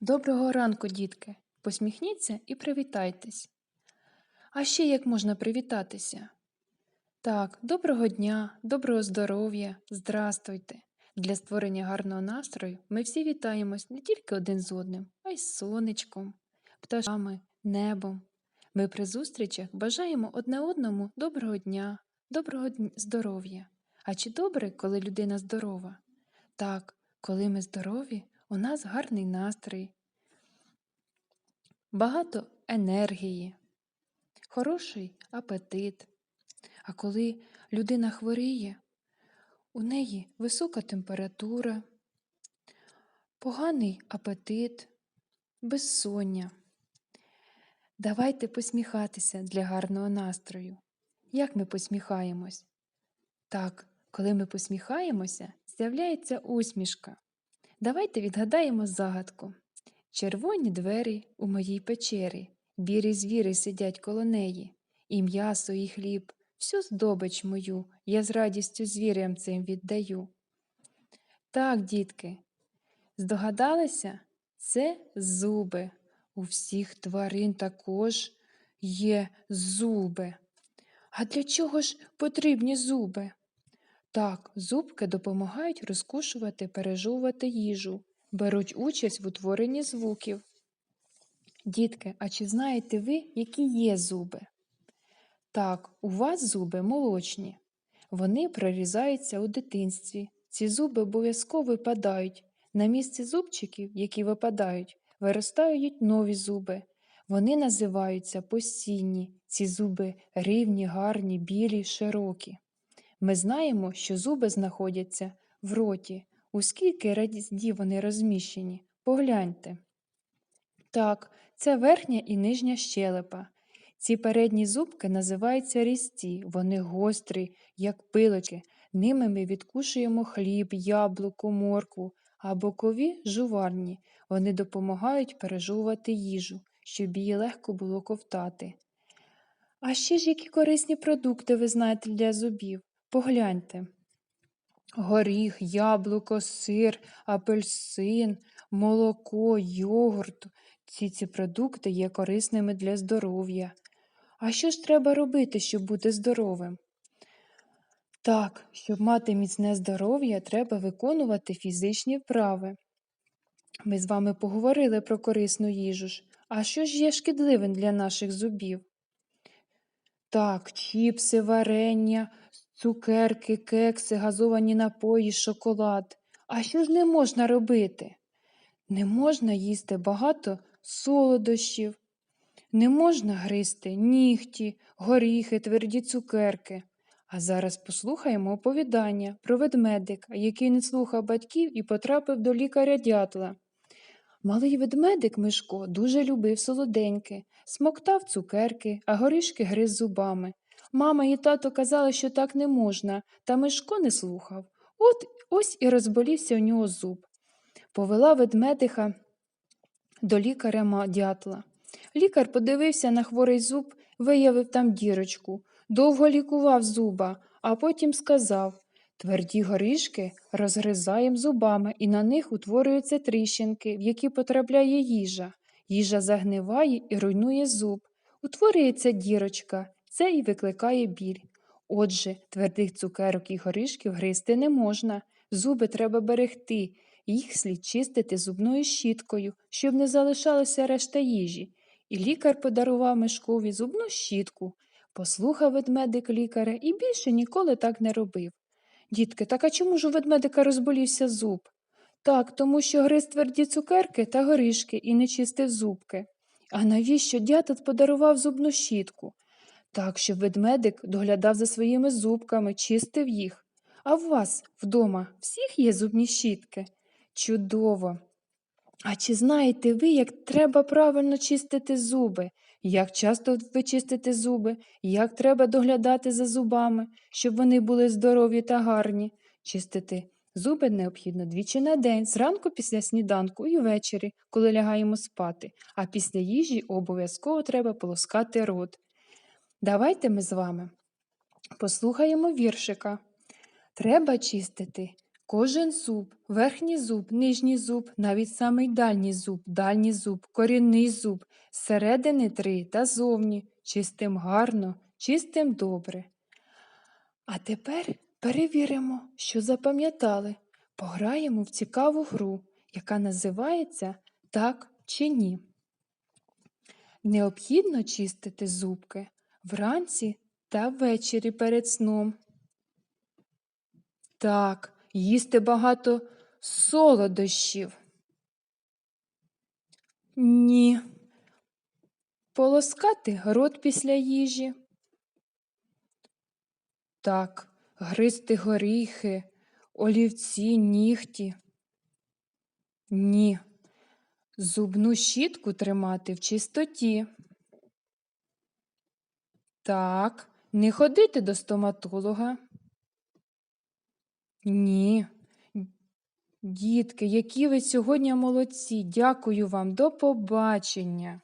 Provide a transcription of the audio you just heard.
Доброго ранку, дітки. Посміхніться і привітайтесь. А ще як можна привітатися? Так, доброго дня, доброго здоров'я, здрастуйте. Для створення гарного настрою ми всі вітаємось не тільки один з одним, а й з сонечком, пташками, небом. Ми при зустрічах бажаємо одне одному доброго дня, доброго здоров'я. А чи добре, коли людина здорова? Так, коли ми здорові, у нас гарний настрій, багато енергії, хороший апетит. А коли людина хворіє, у неї висока температура, поганий апетит, безсоння. Давайте посміхатися для гарного настрою. Як ми посміхаємось? Так, коли ми посміхаємося, з'являється усмішка. Давайте відгадаємо загадку. Червоні двері у моїй печері, бірі звіри сидять коло неї, і м'ясо, і хліб, всю здобич мою я з радістю звірям цим віддаю. Так, дітки, здогадалися? Це зуби. У всіх тварин також є зуби. А для чого ж потрібні зуби? Так, зубки допомагають розкушувати, пережовувати їжу, беруть участь в утворенні звуків. Дітки, а чи знаєте ви, які є зуби? Так, у вас зуби молочні. Вони прорізаються у дитинстві. Ці зуби обов'язково випадають. На місці зубчиків, які випадають, виростають нові зуби. Вони називаються постійні. Ці зуби рівні, гарні, білі, широкі. Ми знаємо, що зуби знаходяться в роті. У скільки разів вони розміщені? Погляньте. Так, це верхня і нижня щелепа. Ці передні зубки називаються різці, вони гострі, як пилочки. Ними ми відкушуємо хліб, яблуко, моркву, а бокові жуварні. Вони допомагають пережовувати їжу, щоб її легко було ковтати. А ще ж які корисні продукти ви знаєте для зубів? Погляньте. Горіх, яблуко, сир, апельсин, молоко, йогурт. Ці ці продукти є корисними для здоров'я. А що ж треба робити, щоб бути здоровим? Так, щоб мати міцне здоров'я, треба виконувати фізичні вправи. Ми з вами поговорили про корисну їжу ж. А що ж є шкідливим для наших зубів? Так, чіпси, варення, цукерки, кекси, газовані напої, шоколад. А що ж не можна робити? Не можна їсти багато солодощів, не можна гризти нігті, горіхи, тверді цукерки. А зараз послухаємо оповідання про ведмедика, який не слухав батьків і потрапив до лікаря дятла. Малий ведмедик Мишко дуже любив солоденьке, смоктав цукерки, а горішки гриз зубами. Мама і тато казали, що так не можна, та Мишко не слухав. От ось і розболівся у нього зуб. Повела ведмедиха до лікаря дятла. Лікар подивився на хворий зуб, виявив там дірочку, довго лікував зуба, а потім сказав Тверді горішки розгризаємо зубами, і на них утворюються тріщинки, в які потрапляє їжа. Їжа загниває і руйнує зуб. Утворюється дірочка, це і викликає біль. Отже, твердих цукерок і горішків гризти не можна. Зуби треба берегти, їх слід чистити зубною щіткою, щоб не залишалося решта їжі. І лікар подарував Мишкові зубну щітку. Послухав ведмедик лікаря і більше ніколи так не робив. Дітки, так а чому ж у ведмедика розболівся зуб? Так, тому що гриз тверді цукерки та горішки і не чистив зубки. А навіщо дятел подарував зубну щітку? Так, щоб ведмедик доглядав за своїми зубками, чистив їх. А в вас вдома всіх є зубні щітки? Чудово! А чи знаєте ви, як треба правильно чистити зуби? Як часто ви чистите зуби? Як треба доглядати за зубами, щоб вони були здорові та гарні? Чистити зуби необхідно двічі на день, зранку після сніданку і ввечері, коли лягаємо спати, а після їжі обов'язково треба полоскати рот. Давайте ми з вами послухаємо віршика. Треба чистити Кожен зуб, верхній зуб, нижній зуб, навіть самий дальній зуб, дальній зуб, корінний зуб, зсередини три та зовні, чистим гарно, чистим добре. А тепер перевіримо, що запам'ятали. Пограємо в цікаву гру, яка називається Так чи ні. Необхідно чистити зубки вранці та ввечері перед сном. Так, їсти багато солодощів. Ні. Полоскати рот після їжі. Так, гризти горіхи, олівці, нігті. Ні. Зубну щітку тримати в чистоті. Так, не ходити до стоматолога. Ні. Дітки, які ви сьогодні молодці. Дякую вам. До побачення.